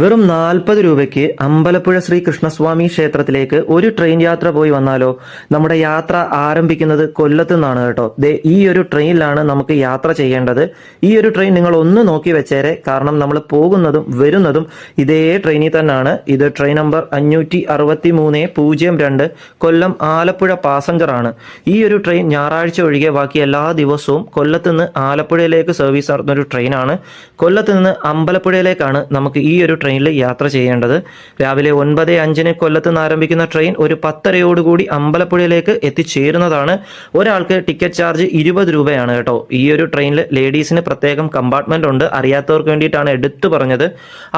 വെറും നാൽപ്പത് രൂപയ്ക്ക് അമ്പലപ്പുഴ ശ്രീ കൃഷ്ണസ്വാമി ക്ഷേത്രത്തിലേക്ക് ഒരു ട്രെയിൻ യാത്ര പോയി വന്നാലോ? നമ്മുടെ യാത്ര ആരംഭിക്കുന്നത് കൊല്ലത്തു നിന്നാണ് കേട്ടോ. ദേ ഈ ഒരു ട്രെയിനിലാണ് നമുക്ക് യാത്ര ചെയ്യേണ്ടത്. ഈ ഒരു ട്രെയിൻ നിങ്ങൾ ഒന്ന് നോക്കി വെച്ചേരെ. കാരണം നമ്മൾ പോകുന്നതും വരുന്നതും ഇതേ ട്രെയിനിൽ തന്നെയാണ് ഇത് ട്രെയിൻ നമ്പർ അഞ്ഞൂറ്റി അറുപത്തി മൂന്ന് പൂജ്യം രണ്ട് കൊല്ലം ആലപ്പുഴ പാസഞ്ചർ ആണ്. ഈ ഒരു ട്രെയിൻ ഞായറാഴ്ച ഒഴികെ ബാക്കി എല്ലാ ദിവസവും കൊല്ലത്തു നിന്ന് ആലപ്പുഴയിലേക്ക് സർവീസ് നടത്തുന്ന ഒരു ട്രെയിനാണ് കൊല്ലത്ത് നിന്ന് അമ്പലപ്പുഴയിലേക്കാണ് നമുക്ക് ഈ ഒരു ട്രെയിനിൽ യാത്ര ചെയ്യേണ്ടത്. രാവിലെ ഒൻപത് അഞ്ചിന് കൊല്ലത്ത് നിന്ന് ആരംഭിക്കുന്ന ട്രെയിൻ ഒരു പത്തരയോടുകൂടി അമ്പലപ്പുഴയിലേക്ക് എത്തിച്ചേരുന്നതാണ്. ഒരാൾക്ക് ടിക്കറ്റ് ചാർജ് ഇരുപത് രൂപയാണ് കേട്ടോ. ഈ ഒരു ട്രെയിനിൽ ലേഡീസിന് പ്രത്യേകം കമ്പാർട്ട്മെന്റ് ഉണ്ട്. അറിയാത്തവർക്ക് വേണ്ടിയിട്ടാണ് എടുത്തു പറഞ്ഞത്.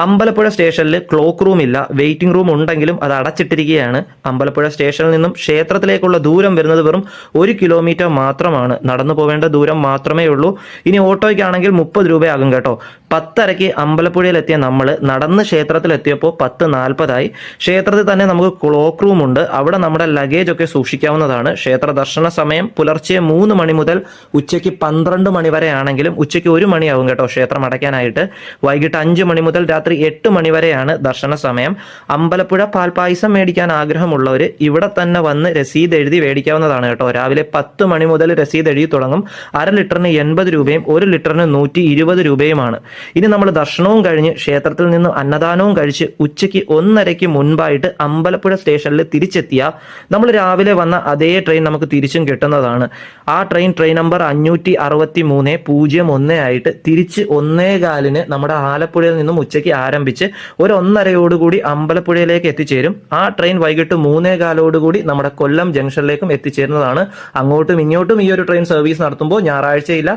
അമ്പലപ്പുഴ സ്റ്റേഷനിൽ ക്ലോക്ക് റൂം ഇല്ല. വെയിറ്റിംഗ് റൂം ഉണ്ടെങ്കിലും അത് അടച്ചിട്ടിരിക്കുകയാണ്. അമ്പലപ്പുഴ സ്റ്റേഷനിൽ നിന്നും ക്ഷേത്രത്തിലേക്കുള്ള ദൂരം വരുന്നത് വെറും ഒരു കിലോമീറ്റർ മാത്രമാണ്. നടന്നു പോവേണ്ട ദൂരം മാത്രമേ ഉള്ളൂ. ഇനി ഓട്ടോയ്ക്കാണെങ്കിൽ മുപ്പത് രൂപയാകും കേട്ടോ. പത്തരയ്ക്ക് അമ്പലപ്പുഴയിലെത്തിയ നമ്മൾ നടന്ന് ക്ഷേത്രത്തിലെത്തിയപ്പോൾ പത്ത് നാൽപ്പതായി. ക്ഷേത്രത്തിൽ തന്നെ നമുക്ക് ക്ലോക്ക് റൂം ഉണ്ട്. അവിടെ നമ്മുടെ ലഗേജ് ഒക്കെ സൂക്ഷിക്കാവുന്നതാണ്. ക്ഷേത്ര ദർശന സമയം പുലർച്ചെ മൂന്ന് മണി മുതൽ ഉച്ചയ്ക്ക് പന്ത്രണ്ട് മണി വരെ ആണെങ്കിലും ഉച്ചയ്ക്ക് ഒരു മണിയാവും കേട്ടോ ക്ഷേത്രം അടയ്ക്കാനായിട്ട്. വൈകിട്ട് അഞ്ച് മണി മുതൽ രാത്രി എട്ട് മണി വരെയാണ് ദർശന സമയം. അമ്പലപ്പുഴ പാൽപായസം മേടിക്കാൻ ആഗ്രഹമുള്ളവർ ഇവിടെ തന്നെ വന്ന് രസീത് എഴുതി മേടിക്കാവുന്നതാണ് കേട്ടോ. രാവിലെ പത്ത് മണി മുതൽ രസീത് എഴുതി തുടങ്ങും. അര ലിറ്ററിന് എൺപത് രൂപയും ഒരു ലിറ്ററിന് നൂറ്റി ഇരുപത് രൂപയുമാണ്. ഇനി നമ്മൾ ദർശനവും കഴിഞ്ഞ് ക്ഷേത്രത്തിൽ നിന്ന് അന്നദാനവും കഴിച്ച് ഉച്ചയ്ക്ക് ഒന്നരയ്ക്ക് മുൻപായിട്ട് അമ്പലപ്പുഴ സ്റ്റേഷനിൽ തിരിച്ചെത്തിയ നമ്മൾ രാവിലെ വന്ന അതേ ട്രെയിൻ നമുക്ക് തിരിച്ചും കിട്ടുന്നതാണ്. ആ ട്രെയിൻ ട്രെയിൻ നമ്പർ അഞ്ഞൂറ്റി അറുപത്തി മൂന്ന് പൂജ്യം ഒന്ന് ആയിട്ട് തിരിച്ച് ഒന്നേ കാലിന് നമ്മുടെ ആലപ്പുഴയിൽ നിന്നും ഉച്ചയ്ക്ക് ആരംഭിച്ച് ഒരു ഒന്നരയോടുകൂടി അമ്പലപ്പുഴയിലേക്ക് എത്തിച്ചേരും. ആ ട്രെയിൻ വൈകിട്ട് മൂന്നേ കാലോടുകൂടി നമ്മുടെ കൊല്ലം ജംഗ്ഷനിലേക്കും എത്തിച്ചേരുന്നതാണ്. അങ്ങോട്ടും ഇങ്ങോട്ടും ഈ ഒരു ട്രെയിൻ സർവീസ് നടത്തുമ്പോൾ ഞായറാഴ്ചയില്ല.